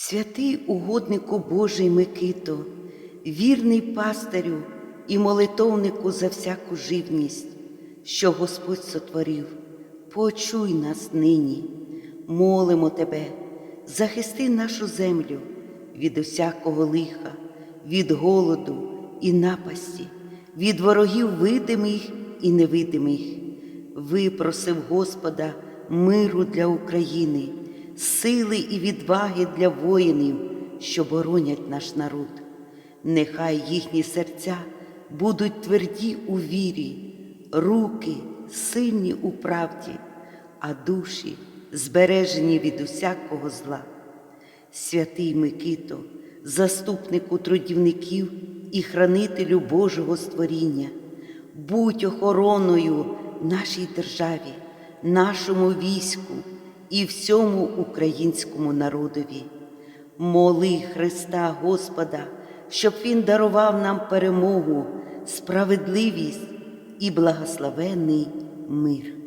Святий угоднику Божий Микито, вірний пастирю і молитовнику за всяку живність, що Господь сотворив, почуй нас нині, молимо Тебе, захисти нашу землю від усякого лиха, від голоду і напасті, від ворогів видимих і невидимих. Випросив Господа миру для України, сили і відваги для воїнів, що боронять наш народ. Нехай їхні серця будуть тверді у вірі, руки сильні у правді, а душі збережені від усякого зла. Святий Микито, заступнику трудівників і хранителю Божого створіння, будь охороною нашій державі, нашому війську і всьому українському народові. Моли Христа Господа, щоб Він дарував нам перемогу, справедливість і благословенний мир.